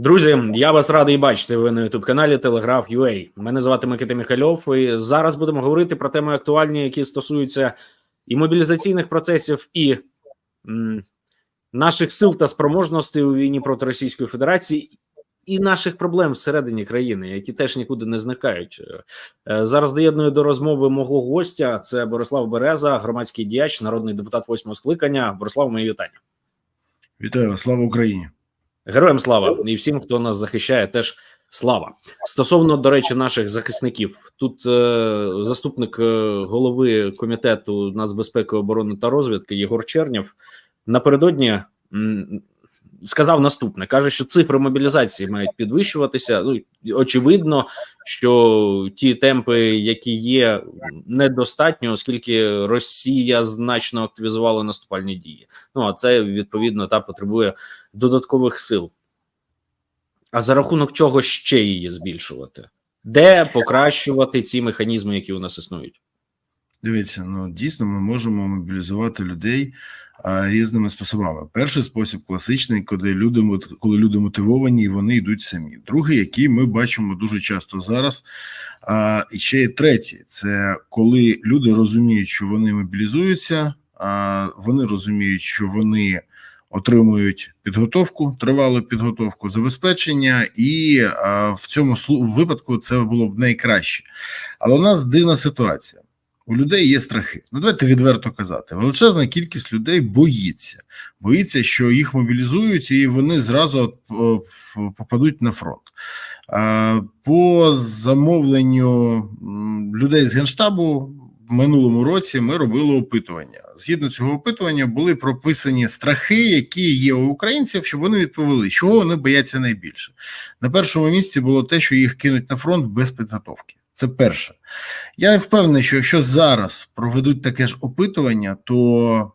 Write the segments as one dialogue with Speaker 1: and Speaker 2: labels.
Speaker 1: Друзі, я вас радий бачити. Ви на youtube каналі Телеграф UA. Мене звати Микита Михальов. І зараз будемо говорити про теми актуальні, які стосуються і мобілізаційних процесів, і м, наших сил та спроможностей у війні проти Російської Федерації, і наших проблем всередині країни, які теж нікуди не зникають. Е, Зараз доєдную до розмови мого гостя. Це Борислав Береза, громадський діяч, народний депутат восьмого скликання. Борислав, мої вітання.
Speaker 2: Вітаю слава Україні.
Speaker 1: Героям слава! І всім, хто нас захищає, теж слава. Стосовно до речі, наших захисників, тут е, заступник е, голови комітету нацбезпеки, оборони та розвідки Єгор Чернєв. Напередодні сказав наступне: каже, що цифри мобілізації мають підвищуватися. Ну очевидно, що ті темпи, які є, недостатньо, оскільки Росія значно активізувала наступальні дії. Ну а це відповідно та потребує додаткових сил. А за рахунок чого ще її збільшувати? Де покращувати ці механізми, які у нас існують?
Speaker 2: Дивіться, ну дійсно ми можемо мобілізувати людей а, різними способами. Перший спосіб класичний, коли люди коли люди мотивовані і вони йдуть самі. Другий, який ми бачимо дуже часто зараз. А, і ще є третій: це коли люди розуміють, що вони мобілізуються, а вони розуміють, що вони отримують підготовку, тривалу підготовку, забезпечення, і а, в цьому випадку це було б найкраще. Але у нас дивна ситуація. У людей є страхи. Ну, давайте відверто казати. Величезна кількість людей боїться, боїться, що їх мобілізують, і вони зразу е, попадуть на фронт. Е, По замовленню людей з генштабу в минулому році ми робили опитування. Згідно цього опитування були прописані страхи, які є у українців, щоб вони відповіли, чого вони бояться найбільше. На першому місці було те, що їх кинуть на фронт без підготовки. Це перше. Я впевнений, що якщо зараз проведуть таке ж опитування, то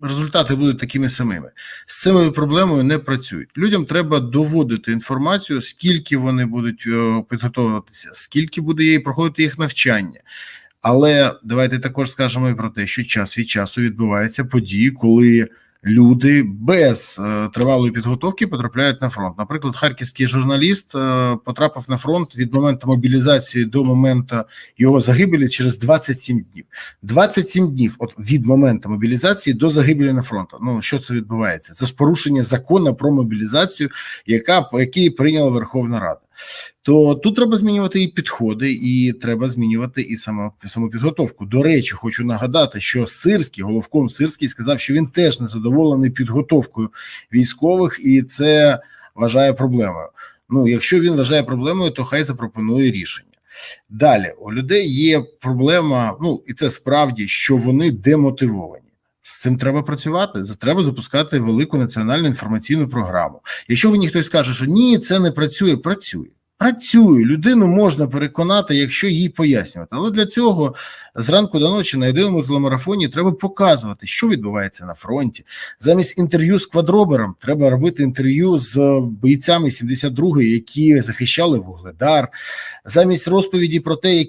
Speaker 2: результати будуть такими самими. З цими проблемою не працюють. Людям треба доводити інформацію, скільки вони будуть е, підготовуватися, скільки буде їй проходити їх навчання. Але давайте також скажемо і про те, що час від часу відбуваються події, коли люди без е, тривалої підготовки потрапляють на фронт. Наприклад, харківський журналіст е, потрапив на фронт від моменту мобілізації до моменту його загибелі через 27 днів. 27 днів от від моменту мобілізації до загибелі на фронту. Ну що це відбувається? Це ж порушення закону про мобілізацію, яка який прийняла Верховна Рада. То тут треба змінювати і підходи, і треба змінювати і само, самопідготовку. До речі, хочу нагадати, що Сирський, головком Сирський, сказав, що він теж не задоволений підготовкою військових, і це вважає проблемою. Ну, якщо він вважає проблемою, то хай запропонує рішення. Далі у людей є проблема, ну і це справді, що вони демотивовані. З цим треба працювати. Треба запускати велику національну інформаційну програму. Якщо мені хтось скаже, що ні, це не працює, працює. Працює, людину можна переконати, якщо їй пояснювати. Але для цього зранку до ночі на єдиному телемарафоні треба показувати, що відбувається на фронті. Замість інтерв'ю з квадробером треба робити інтерв'ю з бійцями 72-ї, які захищали Вугледар. Замість розповіді про те, як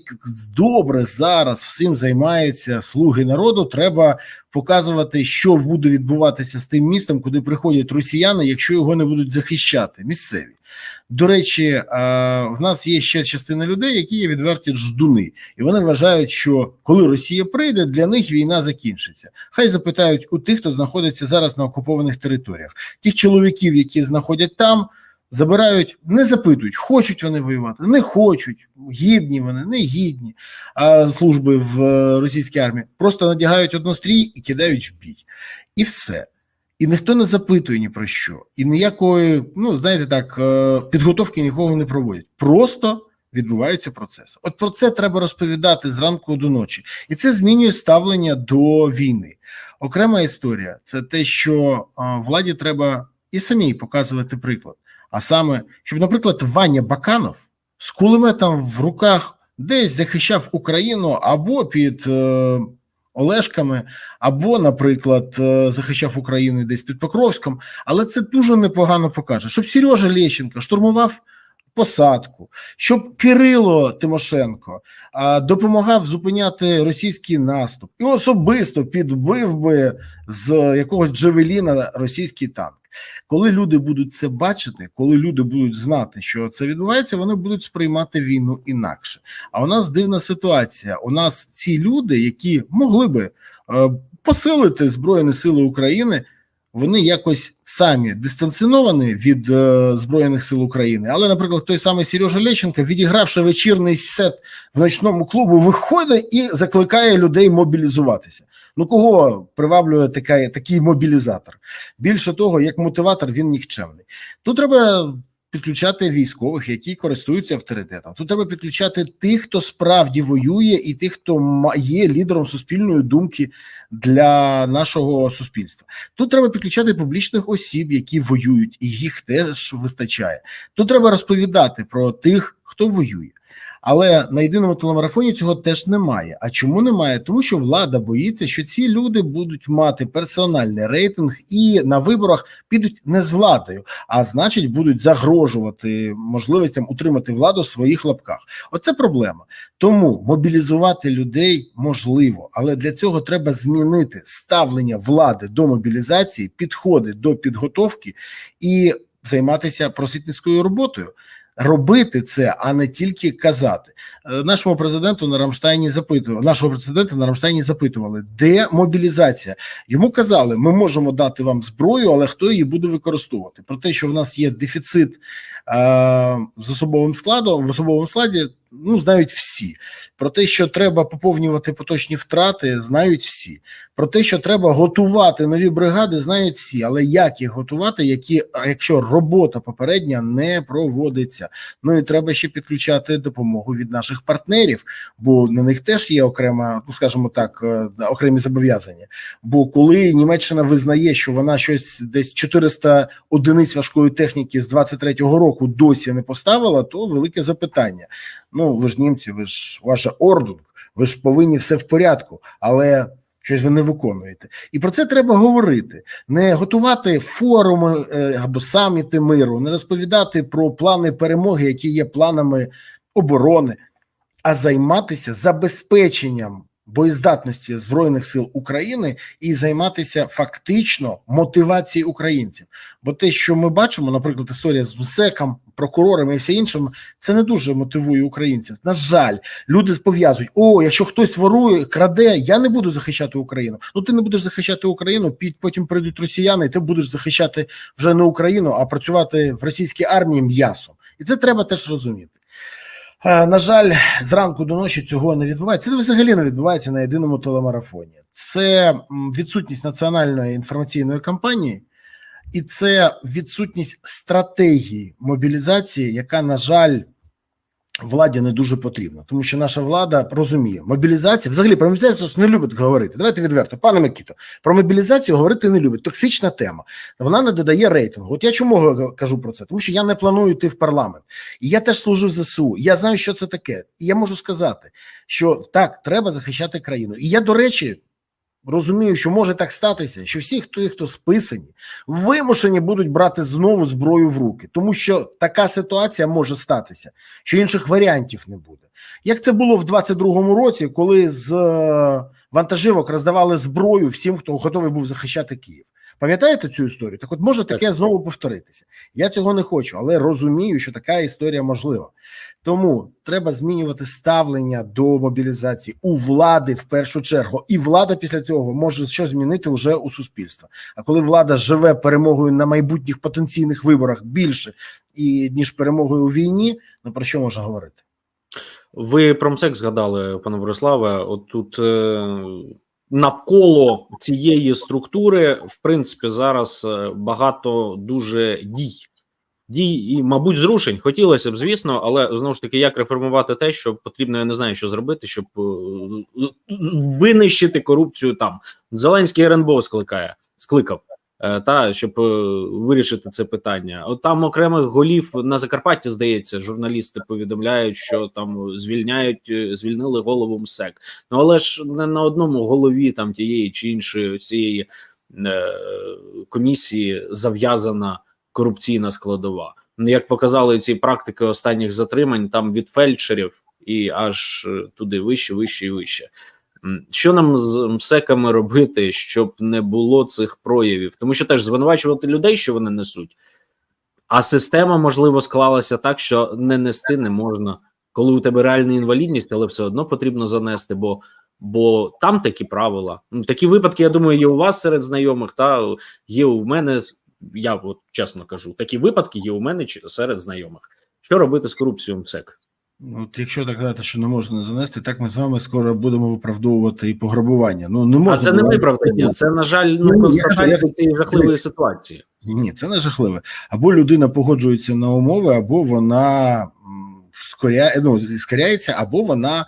Speaker 2: добре зараз всім займаються слуги народу, треба показувати, що буде відбуватися з тим містом, куди приходять росіяни, якщо його не будуть захищати. Місцеві. До речі, в нас є ще частина людей, які є відверті ждуни, і вони вважають, що коли Росія прийде, для них війна закінчиться. Хай запитають у тих, хто знаходиться зараз на окупованих територіях, тих чоловіків, які знаходять там. Забирають, не запитують, хочуть вони воювати, не хочуть, гідні вони, не гідні а служби в російській армії. Просто надягають однострій і кидають в бій. І все. І ніхто не запитує ні про що. І ніякої, ну знаєте так, підготовки нікого не проводять. Просто відбуваються процеси. От про це треба розповідати зранку до ночі. І це змінює ставлення до війни. Окрема історія це те, що владі треба і самій показувати приклад. А саме, щоб, наприклад, Ваня Баканов з кулеметом в руках десь захищав Україну або під е, Олешками, або, наприклад, е, захищав Україну десь під Покровськом, але це дуже непогано покаже. Щоб Сережа Лещенко штурмував посадку, щоб Кирило Тимошенко допомагав зупиняти російський наступ і особисто підбив би з якогось Джевеліна російський танк. Коли люди будуть це бачити, коли люди будуть знати, що це відбувається, вони будуть сприймати війну інакше. А у нас дивна ситуація. У нас ці люди, які могли би е, посилити Збройні Сили України, вони якось самі дистанціоновані від е, Збройних сил України. Але, наприклад, той самий Сережа Лещенко, відігравши вечірний сет в ночному клубу, виходить і закликає людей мобілізуватися. Ну кого приваблює така, такий мобілізатор? Більше того, як мотиватор, він нікчемний. Тут треба підключати військових, які користуються авторитетом. Тут треба підключати тих, хто справді воює, і тих, хто є лідером суспільної думки для нашого суспільства. Тут треба підключати публічних осіб, які воюють, і їх теж вистачає. Тут треба розповідати про тих, хто воює. Але на єдиному телемарафоні цього теж немає. А чому немає? Тому що влада боїться, що ці люди будуть мати персональний рейтинг і на виборах підуть не з владою, а значить будуть загрожувати можливостям утримати владу в своїх лапках. Оце проблема. Тому мобілізувати людей можливо, але для цього треба змінити ставлення влади до мобілізації, підходи до підготовки і займатися просвітницькою роботою. Робити це, а не тільки казати. Е, Нашому президенту на Рамштайні запитували, нашого президента на Рамштайні запитували, де мобілізація. Йому казали, ми можемо дати вам зброю, але хто її буде використовувати? Про те, що в нас є дефіцит е, з особовим складом, в особовому складі, ну знають всі. Про те, що треба поповнювати поточні втрати, знають всі. Про те, що треба готувати нові бригади, знають всі. Але як їх готувати, які, якщо робота попередня не проводиться? Ну і треба ще підключати допомогу від наших партнерів, бо на них теж є окрема, ну скажімо так, е, окремі зобов'язання. Бо коли Німеччина визнає, що вона щось десь 400 одиниць важкої техніки з 23-го року досі не поставила, то велике запитання. Ну ви ж німці, ви ж ваша ордунг, ви ж повинні все в порядку, але. Щось ви не виконуєте, і про це треба говорити, не готувати форуми е, або саміти миру, не розповідати про плани перемоги, які є планами оборони, а займатися забезпеченням боєздатності збройних сил України і займатися фактично мотивацією українців. Бо те, що ми бачимо, наприклад, історія з МСЕКом, прокурорами і все іншим, це не дуже мотивує українців. На жаль, люди пов'язують: о, якщо хтось ворує, краде, я не буду захищати Україну. Ну ти не будеш захищати Україну, під- потім прийдуть росіяни, і ти будеш захищати вже не Україну, а працювати в російській армії м'ясом. І це треба теж розуміти. Е, На жаль, зранку до ночі цього не відбувається. Це взагалі не відбувається на єдиному телемарафоні. Це відсутність національної інформаційної кампанії, і це відсутність стратегії мобілізації, яка, на жаль, владі не дуже потрібна, тому що наша влада розуміє, мобілізація взагалі про мобілізацію не любить говорити. Давайте відверто, пане Микіто, про мобілізацію говорити не любить. Токсична тема. Вона не додає рейтингу. От я чому кажу про це? Тому що я не планую йти в парламент, і я теж служив ЗСУ. Я знаю, що це таке. І я можу сказати, що так, треба захищати країну. І я, до речі. Розумію, що може так статися, що всі, хто хто списані, вимушені будуть брати знову зброю в руки, тому що така ситуація може статися, що інших варіантів не буде. Як це було в 22-му році, коли з е, вантажівок роздавали зброю всім, хто готовий був захищати Київ. Пам'ятаєте цю історію? Так от може таке знову повторитися. Я цього не хочу, але розумію, що така історія можлива. Тому треба змінювати ставлення до мобілізації у влади в першу чергу, і влада після цього може що змінити вже у суспільства. А коли влада живе перемогою на майбутніх потенційних виборах більше і ніж перемогою у війні, ну про що можна говорити?
Speaker 1: Ви про МСЕК згадали, пане Бориславе. От тут е, навколо цієї структури, в принципі, зараз е, багато дуже дій. Дій і, мабуть, зрушень хотілося б, звісно, але знову ж таки, як реформувати те, що потрібно, я не знаю, що зробити, щоб е, винищити корупцію там. Зеленський РНБО скликає, скликав. Е, Та щоб е, вирішити це питання, от там окремих голів на Закарпатті, здається, журналісти повідомляють, що там звільняють, е, звільнили голову МСЕК. Ну але ж не на одному голові там тієї чи іншої цієї комісії зав'язана корупційна складова. Ну, Як показали ці практики останніх затримань, там від фельдшерів і аж туди вище, вище і вище. Що нам з МСЕКами робити, щоб не було цих проявів? Тому що теж звинувачувати людей, що вони несуть, а система, можливо, склалася так, що не нести не можна, коли у тебе реальна інвалідність, але все одно потрібно занести, бо, бо там такі правила. Ну, такі випадки, я думаю, є у вас серед знайомих, та є у мене. Я от чесно кажу, такі випадки є у мене серед знайомих. Що робити з корупцією МСЕК?
Speaker 2: От якщо так казати, що не можна занести, так ми з вами скоро будемо виправдовувати і пограбування. Ну не можна
Speaker 1: А це не виправдання, це на жаль, ну констатація цієї жахливої ситуації.
Speaker 2: Ні, це не жахливе. Або людина погоджується на умови, або вона скоря... ну, скоряється, або вона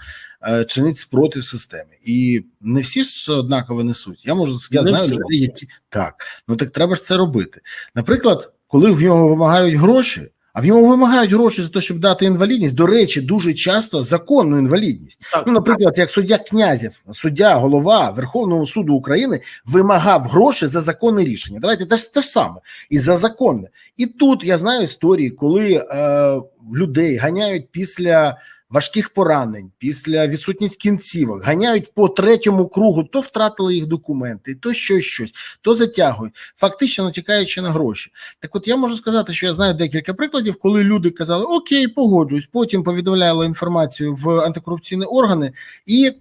Speaker 2: е, чинить спротив системі. І не всі ж однаково несуть. Я можу я
Speaker 1: Не
Speaker 2: знаю людей, які так. Ну так треба ж це робити. Наприклад, коли в нього вимагають гроші. А в нього вимагають гроші за те, щоб дати інвалідність. До речі, дуже часто законну інвалідність.
Speaker 1: Так,
Speaker 2: Ну, наприклад, як суддя князів, суддя, голова Верховного суду України вимагав гроші за законне рішення. Давайте те ж те ж саме і за законне. І тут я знаю історії, коли е, людей ганяють після важких поранень, після відсутність кінцівок, ганяють по третьому кругу, то втратили їх документи, то щось щось, то затягують, фактично натякаючи на гроші. Так, от я можу сказати, що я знаю декілька прикладів, коли люди казали Окей, погоджуюсь, потім повідомляли інформацію в антикорупційні органи, і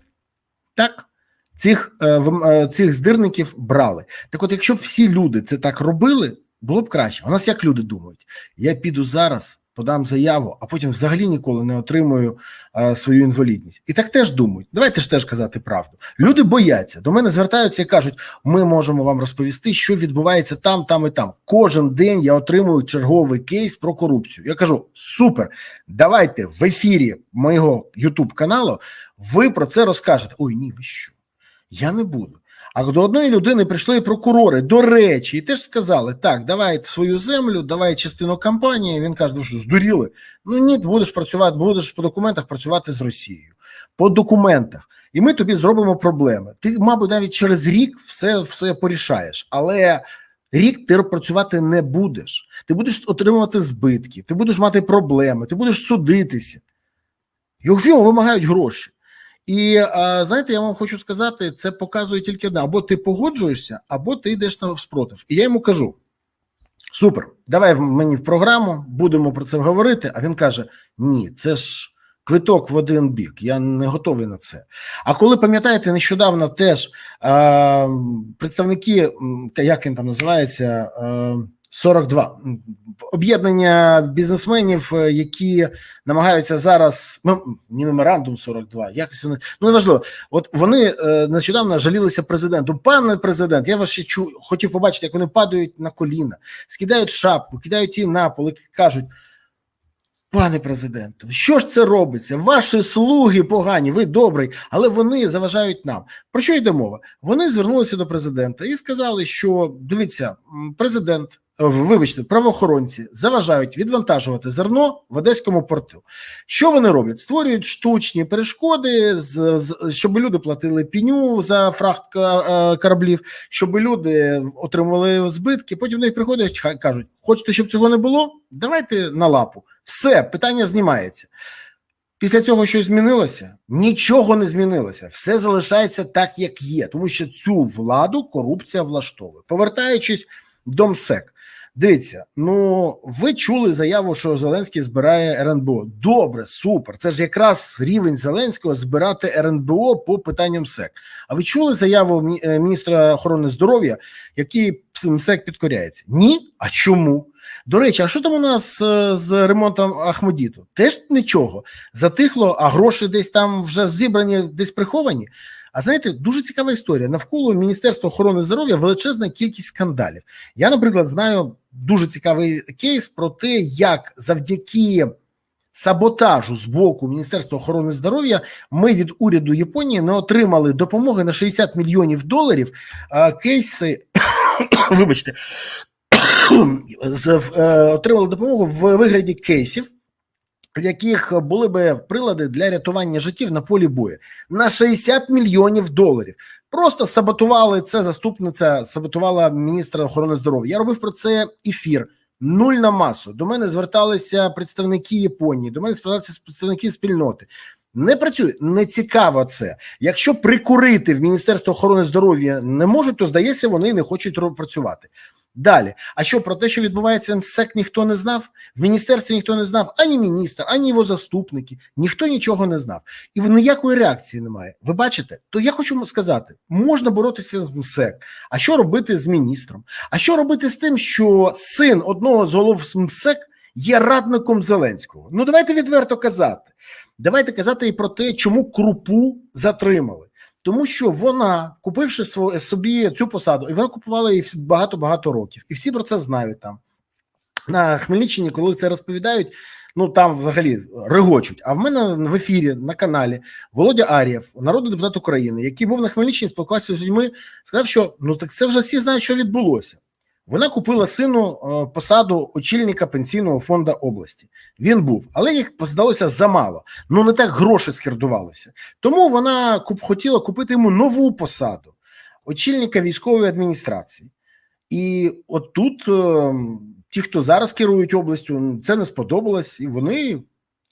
Speaker 2: так. Цих, е, е, цих здирників брали. Так, от, якщо б всі люди це так робили, було б краще. У нас як люди думають: я піду зараз, подам заяву, а потім взагалі ніколи не отримую е, свою інвалідність. І так теж думають. Давайте ж теж казати правду. Люди бояться. До мене звертаються і кажуть: ми можемо вам розповісти, що відбувається там, там і там. Кожен день я отримую черговий кейс про корупцію. Я кажу: супер, давайте в ефірі моєго Ютуб каналу ви про це розкажете. Ой, ні, ви що? Я не буду. А до одної людини прийшли прокурори, до речі, і теж сказали: так, давай свою землю, давай частину компанії. Він каже, що здуріли? Ну ні, будеш працювати, будеш по документах працювати з Росією. По документах. І ми тобі зробимо проблеми. Ти, мабуть, навіть через рік все, все порішаєш, але рік ти працювати не будеш. Ти будеш отримувати збитки, ти будеш мати проблеми, ти будеш судитися. Його вимагають гроші. І знаєте, я вам хочу сказати, це показує тільки одне: або ти погоджуєшся, або ти йдеш на спротив. І я йому кажу: супер, давай мені в програму, будемо про це говорити. А він каже: Ні, це ж квиток в один бік. Я не готовий на це. А коли пам'ятаєте, нещодавно теж а, представники, як він там називається, а, 42 м, об'єднання бізнесменів, е, які намагаються зараз ні меморандум 42, якось вони ну неважливо. От вони е, нещодавно жалілися президенту. Пане президент, я вас ще чу, хотів побачити, як вони падають на коліна, скидають шапку, кидають її на пол і кажуть. Пане президенту, що ж це робиться? Ваші слуги погані, ви добрий, але вони заважають нам. Про що йде мова? Вони звернулися до президента і сказали, що дивіться, президент, вибачте, правоохоронці заважають відвантажувати зерно в одеському порту. Що вони роблять? Створюють штучні перешкоди, щоб люди платили піню за фрахт е, кораблів, щоб люди отримували збитки. Потім до них приходять, кажуть: хочете, щоб цього не було? Давайте на лапу. Все, питання знімається. Після цього щось змінилося? Нічого не змінилося. Все залишається так, як є, тому що цю владу корупція влаштовує. Повертаючись до МСЕК, дивіться, ну ви чули заяву, що Зеленський збирає РНБО. Добре, супер. Це ж якраз рівень Зеленського збирати РНБО по питанням МСЕК. А ви чули заяву е, міністра охорони здоров'я, який МСЕК підкоряється? Ні? А чому? До речі, а що там у нас е, з ремонтом Ахмедіту? Теж нічого. Затихло, а гроші десь там вже зібрані, десь приховані. А знаєте, дуже цікава історія. Навколо Міністерства охорони здоров'я величезна кількість скандалів. Я, наприклад, знаю дуже цікавий кейс про те, як завдяки саботажу з боку Міністерства охорони здоров'я ми від уряду Японії не отримали допомоги на 60 мільйонів доларів. Кейси, вибачте, е, отримали допомогу в вигляді кейсів, яких були би прилади для рятування життів на полі бою на 60 мільйонів доларів. Просто саботували це заступниця, саботувала міністра охорони здоров'я. Я робив про це ефір нуль на масу. До мене зверталися представники Японії, до мене зверталися представники спільноти. Не працює, не цікаво це. Якщо прикурити в Міністерство охорони здоров'я не можуть, то здається, вони не хочуть працювати. Далі, а що про те, що відбувається МСЕК, ніхто не знав? В міністерстві ніхто не знав, ані міністр, ані його заступники, ніхто нічого не знав. І ніякої реакції немає. Ви бачите? То я хочу сказати: можна боротися з МСЕК. А що робити з міністром? А що робити з тим, що син одного з голов МСЕК є радником Зеленського? Ну давайте відверто казати. Давайте казати і про те, чому крупу затримали. Тому що вона, купивши собі цю посаду, і вона купувала її багато-багато років, і всі про це знають там. На Хмельниччині, коли це розповідають, ну там взагалі регочуть. А в мене в ефірі на каналі Володя Арієв, народний депутат України, який був на Хмельниччині, спілкувався з людьми, сказав, що ну так це вже всі знають, що відбулося. Вона купила сину е, посаду очільника пенсійного фонду області. Він був, але їх здалося замало. Ну не так гроші скердувалися. Тому вона хотіла купити йому нову посаду очільника військової адміністрації. І от тут е, ті, хто зараз керують областю, це не сподобалось, і вони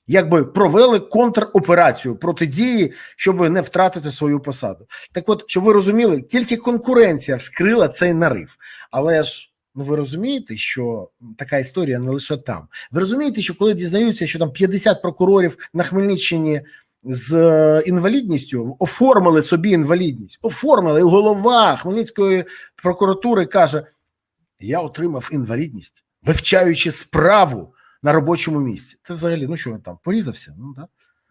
Speaker 2: якби провели контроперацію протидії, щоб не втратити свою посаду. Так, от, щоб ви розуміли, тільки конкуренція вскрила цей нарив. Але ж ну ви розумієте, що така історія не лише там. Ви розумієте, що коли дізнаються, що там 50 прокурорів на Хмельниччині з е, інвалідністю оформили собі інвалідність, оформили і голова Хмельницької прокуратури каже: Я отримав інвалідність, вивчаючи справу на робочому місці. Це взагалі, ну що він там порізався? Ну да.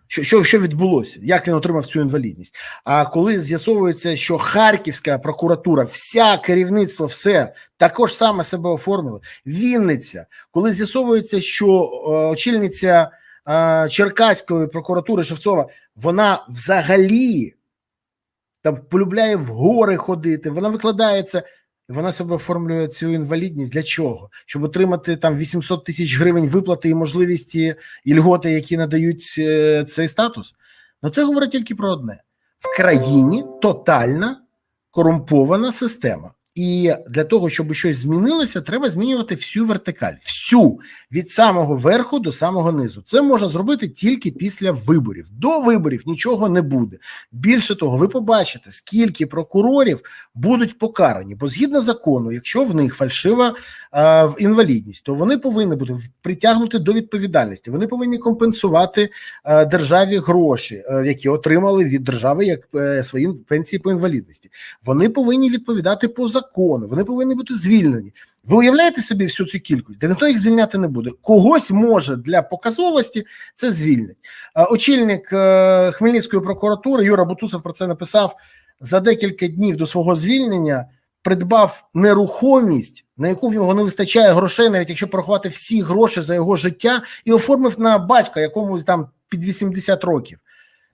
Speaker 2: Що, що, що відбулося? Як він отримав цю інвалідність? А коли з'ясовується, що Харківська прокуратура, вся керівництво, все також саме себе оформили. Вінниця, коли з'ясовується, що е, очільниця е, Черкаської прокуратури Шевцова, вона взагалі там полюбляє в гори ходити, вона викладається. Вона себе оформлює цю інвалідність для чого? Щоб отримати там 800 тисяч гривень виплати і можливості і льготи, які надають е, цей статус. Ну це говорить тільки про одне: в країні тотальна корумпована система. І для того, щоб щось змінилося, треба змінювати всю вертикаль, всю від самого верху до самого низу. Це можна зробити тільки після виборів. До виборів нічого не буде. Більше того, ви побачите, скільки прокурорів будуть покарані, бо згідно закону, якщо в них фальшива е, інвалідність, то вони повинні бути притягнути до відповідальності. Вони повинні компенсувати е, державі гроші, е, які отримали від держави як е, свої пенсії по інвалідності. Вони повинні відповідати по закону, вони повинні бути звільнені. Ви уявляєте собі всю цю кількість? Та ніхто їх звільняти не буде. Когось може для показовості це звільнить. Очільник е, Хмельницької прокуратури Юра Бутусов про це написав за декілька днів до свого звільнення. Придбав нерухомість, на яку в нього не вистачає грошей, навіть якщо порахувати всі гроші за його життя, і оформив на батька, якому там під 80 років.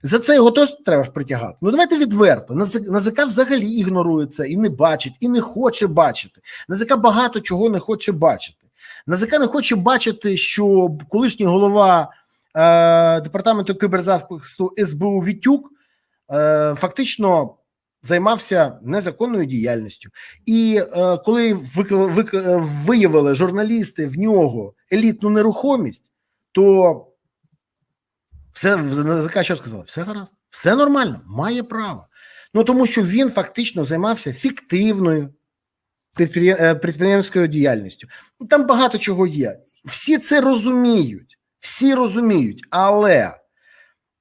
Speaker 2: За це його теж треба ж притягати. Ну давайте відверто. НАЗК взагалі ігнорує це і не бачить, і не хоче бачити. НАЗК багато чого не хоче бачити. НАЗК не хоче бачити, що колишній голова е, департаменту киберзахисту СБУ Вітюк е, фактично займався незаконною діяльністю. І е, коли виявили журналісти в нього елітну нерухомість, то все НАЗК що сказали? Все гаразд, все нормально, має право. Ну тому що він фактично займався фіктивною е, підприємською діяльністю. Там багато чого є. Всі це розуміють, всі розуміють, але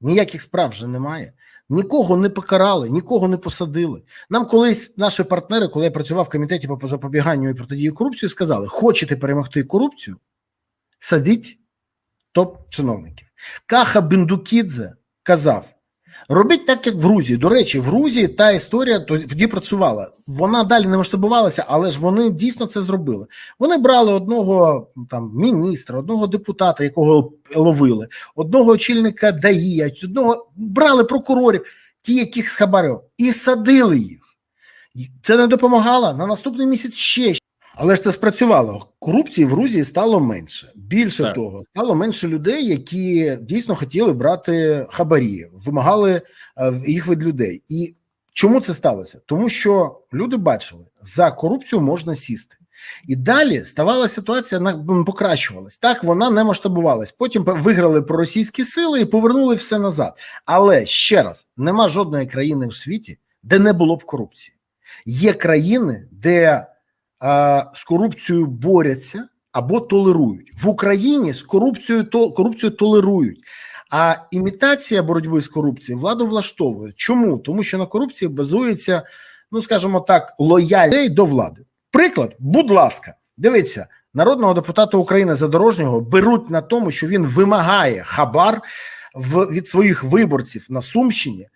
Speaker 2: ніяких справ вже немає. Нікого не покарали, нікого не посадили. Нам колись наші партнери, коли я працював в комітеті по запобіганню і протидії корупції, сказали: хочете перемогти корупцію, садіть топ-чиновників. Каха Бендукідзе казав: робіть так, як в Грузії. До речі, в Грузії та історія тоді працювала. Вона далі не масштабувалася, але ж вони дійсно це зробили. Вони брали одного там міністра, одного депутата, якого ловили, одного очільника ДАІ, одного брали прокурорів, ті, яких схабарив, і садили їх. Це не допомагало на наступний місяць ще. Але ж це спрацювало. Корупції в Грузії стало менше. Більше
Speaker 1: Так.
Speaker 2: того, стало менше людей, які дійсно хотіли брати хабарі, вимагали е, їх від людей. І чому це сталося? Тому що люди бачили, за корупцію можна сісти. І далі ставала ситуація на покращувалась. Так вона не масштабувалась. Потім виграли проросійські сили і повернули все назад. Але ще раз нема жодної країни у світі, де не було б корупції. Є країни, де з корупцією борються або толерують. В Україні з корупцією то корупцію толерують. А імітація боротьби з корупцією владу влаштовує. Чому? Тому що на корупції базується, ну скажімо так, лояльність до влади. Приклад, будь ласка, дивіться, народного депутата України Задорожнього беруть на тому, що він вимагає хабар в, від своїх виборців на Сумщині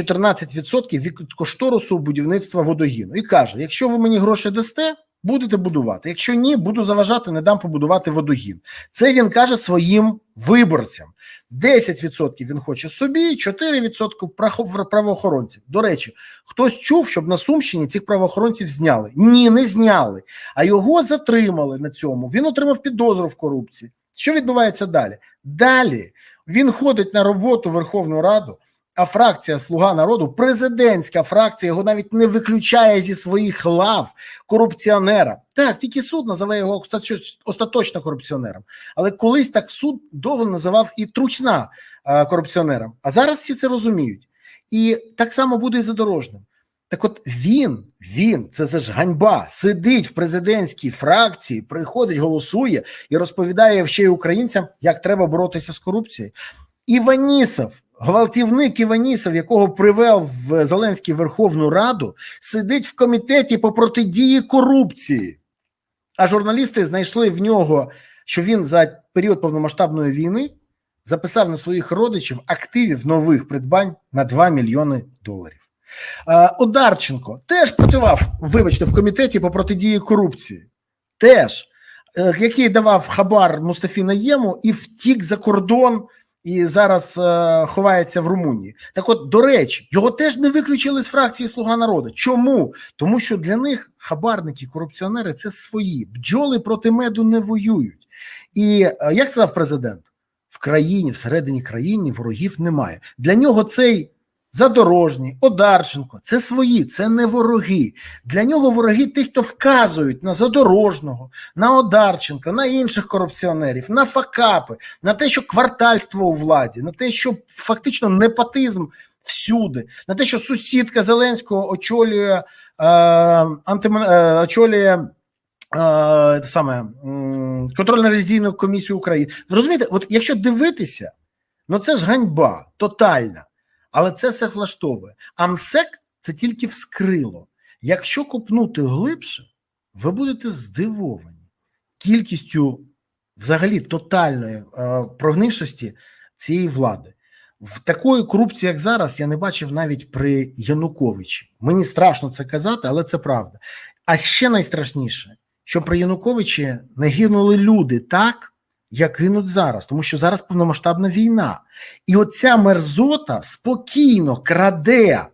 Speaker 2: 14% від кошторису будівництва водогіну. І каже: якщо ви мені гроші дасте, будете будувати. Якщо ні, буду заважати, не дам побудувати водогін. Це він каже своїм виборцям. 10% він хоче собі, 4% прахо- правоохоронців. До речі, хтось чув, щоб на Сумщині цих правоохоронців зняли? Ні, не зняли. А його затримали на цьому. Він отримав підозру в корупції. Що відбувається далі? Далі він ходить на роботу Верховну Раду. А фракція Слуга народу, президентська фракція, його навіть не виключає зі своїх лав корупціонера. Так, тільки суд називає його остаточно корупціонером. Але колись так суд довго називав і Трухна е, корупціонером. А зараз всі це розуміють. І так само буде і задорожним. Так от він, він, це, це ж ганьба, сидить в президентській фракції, приходить, голосує і розповідає ще й українцям, як треба боротися з корупцією. Іванісов, гвалтівник Іванісов, якого привел в Зеленський Верховну Раду, сидить в комітеті по протидії корупції. А журналісти знайшли в нього, що він за період повномасштабної війни записав на своїх родичів активів нових придбань на 2 мільйони доларів. Одарченко теж працював, вибачте, в комітеті по протидії корупції. Теж, е, який давав хабар Мустафі Наєму і втік за кордон і зараз е, ховається в Румунії. Так от, до речі, його теж не виключили з фракції Слуга народу. Чому? Тому що для них хабарники, корупціонери це свої. Бджоли проти меду не воюють. І е, як сказав президент, в країні, всередині країни ворогів немає. Для нього цей Задорожній, Одарченко це свої, це не вороги. Для нього вороги тих, хто вказують на Задорожного, на Одарченка, на інших корупціонерів, на факапи, на те, що квартальство у владі, на те, що фактично непотизм всюди, на те, що сусідка Зеленського очолює е, антимен, е, очолює. е, саме контрольно-ревізійну комісію України. Розумієте, от якщо дивитися, ну це ж ганьба тотальна, але це все влаштовує. А МСЕК це тільки вскрило. Якщо купнути глибше, ви будете здивовані кількістю взагалі тотальної е, прогнившості цієї влади. В такої корупції, як зараз, я не бачив навіть при Януковичі. Мені страшно це казати, але це правда. А ще найстрашніше, що при Януковичі не гинули люди так, як гинуть зараз, тому що зараз повномасштабна війна. І оця мерзота спокійно краде,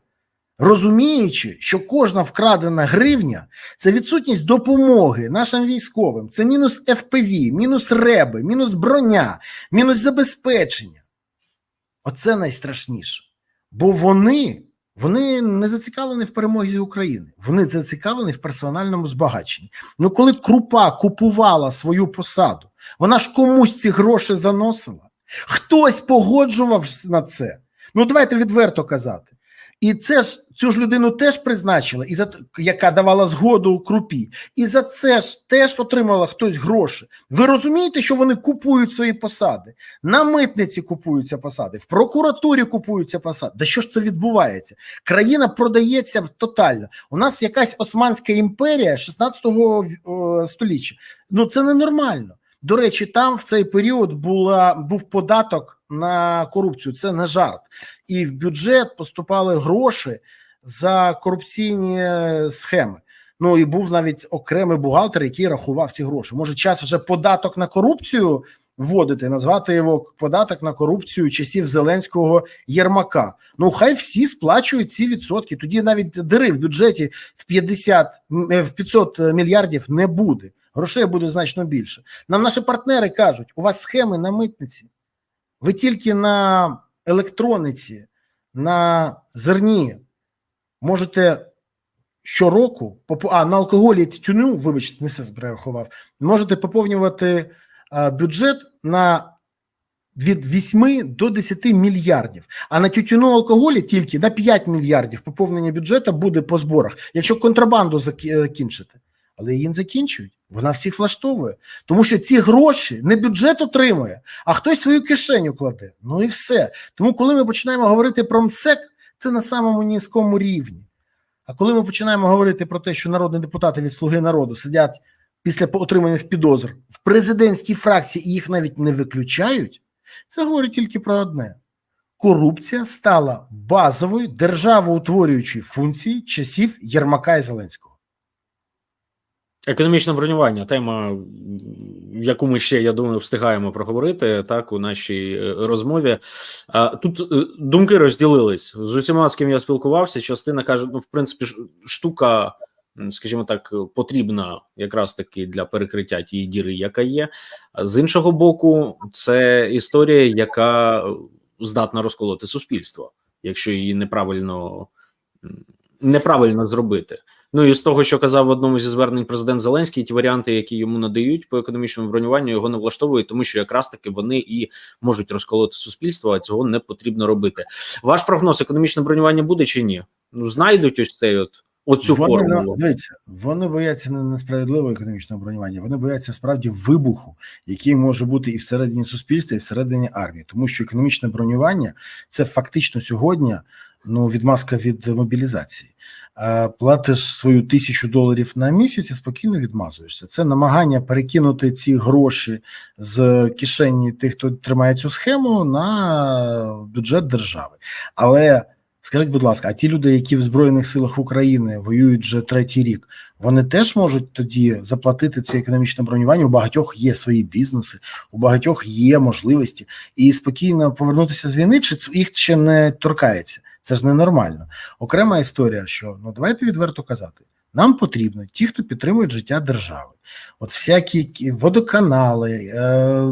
Speaker 2: розуміючи, що кожна вкрадена гривня це відсутність допомоги нашим військовим, це мінус ФПВ, мінус реби, мінус броня, мінус забезпечення. Оце найстрашніше. Бо вони, вони не зацікавлені в перемозі України, вони зацікавлені в персональному збагаченні. Ну, коли Крупа купувала свою посаду, вона ж комусь ці гроші заносила. Хтось погоджував на це. Ну, давайте відверто казати. І це ж цю ж людину теж призначили, і за яка давала згоду крупі, і за це ж теж отримала хтось гроші. Ви розумієте, що вони купують свої посади? На митниці купуються посади, в прокуратурі купуються посади. Да що ж це відбувається? Країна продається тотально. У нас якась Османська імперія 16 століття. Ну це ненормально. До речі, там в цей період була був податок на корупцію. Це не жарт, і в бюджет поступали гроші за корупційні е, схеми. Ну і був навіть окремий бухгалтер, який рахував ці гроші. Може, час вже податок на корупцію вводити, назвати його податок на корупцію часів Зеленського Єрмака. Ну хай всі сплачують ці відсотки. Тоді навіть дири в бюджеті в 50, е, в 500 мільярдів не буде. Грошей буде значно більше. Нам наші партнери кажуть: у вас схеми на митниці. Ви тільки на електрониці, на зерні можете щороку, а на алкоголі і тютюну, вибачте, не все збрехував, можете поповнювати бюджет на від 8 до 10 мільярдів. А на тютюну алкоголі тільки на 5 мільярдів поповнення бюджету буде по зборах, якщо контрабанду закінчити. Але її не закінчують. Вона всіх влаштовує. Тому що ці гроші не бюджет отримує, а хтось свою кишеню кладе. Ну і все. Тому, коли ми починаємо говорити про МСЕК, це на самому низькому рівні. А коли ми починаємо говорити про те, що народні депутати від Слуги народу сидять після отриманих підозр в президентській фракції і їх навіть не виключають, це говорить тільки про одне: корупція стала базовою державоутворюючою функцією часів Єрмака і Зеленського.
Speaker 1: Економічне бронювання тема, яку ми ще я думаю встигаємо проговорити так у нашій е, розмові. Тут е, думки розділились з усіма, з ким я спілкувався. Частина каже: ну, в принципі, штука, скажімо так, потрібна якраз таки для перекриття тієї діри, яка є. А З іншого боку, це історія, яка здатна розколоти суспільство, якщо її неправильно неправильно зробити. Ну і з того, що казав в одному зі звернень президент Зеленський, ті варіанти, які йому надають по економічному бронюванню, його не влаштовують, тому що якраз таки вони і можуть розколоти суспільство, а цього не потрібно робити. Ваш прогноз: економічне бронювання буде чи ні? Ну знайдуть ось цей от оцю
Speaker 2: вони,
Speaker 1: формулу.
Speaker 2: Дивіться, вони бояться не несправедливого економічного бронювання, вони бояться справді вибуху, який може бути і всередині суспільства, і всередині армії, тому що економічне бронювання це фактично сьогодні ну відмазка від мобілізації. Платиш свою тисячу доларів на місяць і спокійно відмазуєшся. Це намагання перекинути ці гроші з кишені тих, хто тримає цю схему, на бюджет держави. Але Скажіть, будь ласка, а ті люди, які в Збройних силах України воюють вже третій рік, вони теж можуть тоді заплатити це економічне бронювання? У багатьох є свої бізнеси, у багатьох є можливості і спокійно повернутися з війни, чи їх ще не торкається? Це ж ненормально. Окрема історія, що ну давайте відверто казати. Нам потрібно ті, хто підтримують життя держави, от всякі водоканали, е,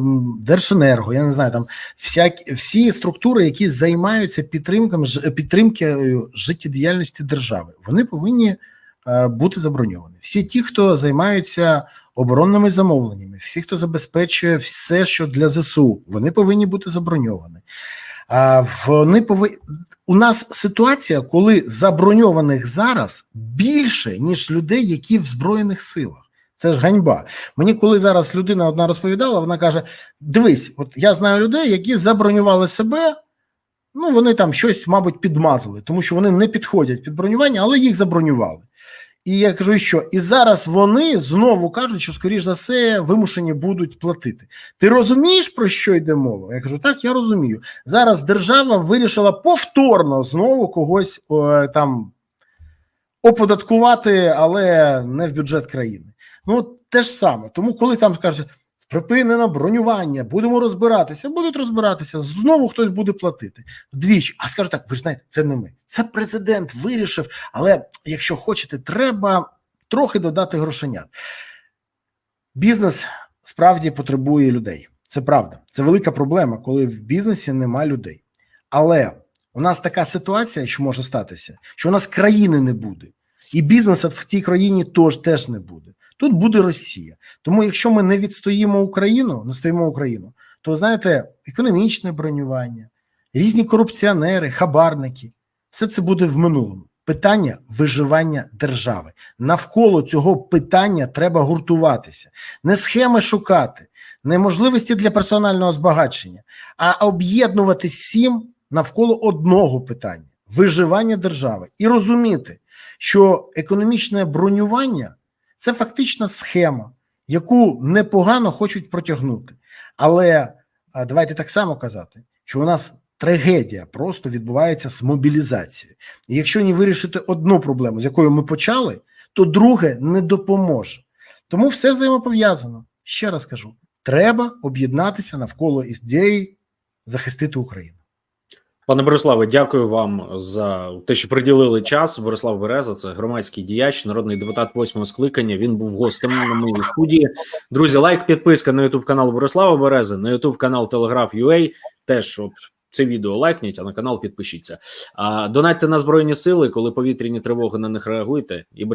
Speaker 2: Держенерго, я не знаю, там всякі всі структури, які займаються підтримкою життєдіяльності держави, вони повинні е, бути заброньовані. Всі ті, хто займаються оборонними замовленнями, всі, хто забезпечує все, що для ЗСУ, вони повинні бути заброньовані. Вони повинні у нас ситуація, коли заброньованих зараз більше ніж людей, які в збройних силах. Це ж ганьба. Мені коли зараз людина одна розповідала, вона каже: Дивись, от я знаю людей, які забронювали себе. Ну, вони там щось, мабуть, підмазали, тому що вони не підходять під бронювання, але їх забронювали. І я кажу, що і зараз вони знову кажуть, що скоріш за все вимушені будуть платити. Ти розумієш про що йде мова? Я кажу, так, я розумію. Зараз держава вирішила повторно знову когось о, там оподаткувати, але не в бюджет країни. Ну, те ж саме. Тому, коли там кажуть, припинено бронювання, будемо розбиратися, будуть розбиратися, знову хтось буде платити вдвічі. А скажу так, ви ж знаєте, це не ми. Це президент вирішив. Але якщо хочете, треба трохи додати грошенят. Бізнес справді потребує людей. Це правда. Це велика проблема, коли в бізнесі нема людей. Але у нас така ситуація, що може статися, що у нас країни не буде, і бізнесу в тій країні теж, теж не буде. Тут буде Росія. Тому, якщо ми не відстоїмо Україну, не стоїмо Україну, то ви знаєте, економічне бронювання, різні корупціонери, хабарники, все це буде в минулому. Питання виживання держави. Навколо цього питання треба гуртуватися, не схеми шукати, не можливості для персонального збагачення, а об'єднувати всім навколо одного питання виживання держави і розуміти, що економічне бронювання це фактично схема, яку непогано хочуть протягнути. Але давайте так само казати, що у нас трагедія просто відбувається з мобілізацією. І якщо не вирішити одну проблему, з якою ми почали, то друге не допоможе. Тому все взаємопов'язано. Ще раз кажу: треба об'єднатися навколо ідеї захистити Україну.
Speaker 1: Пане Бориславе, дякую вам за те, що приділили час. Борислав Береза, це громадський діяч, народний депутат восьмого скликання. Він був гостем на моїй студії. Друзі, лайк, підписка на Ютуб канал Борислава Берези, на Ютуб канал Телеграф.ua. Теж щоб це відео лайкніть, а на канал підпишіться. А донатьте на збройні сили, коли повітряні тривоги на них реагуйте і бережіть.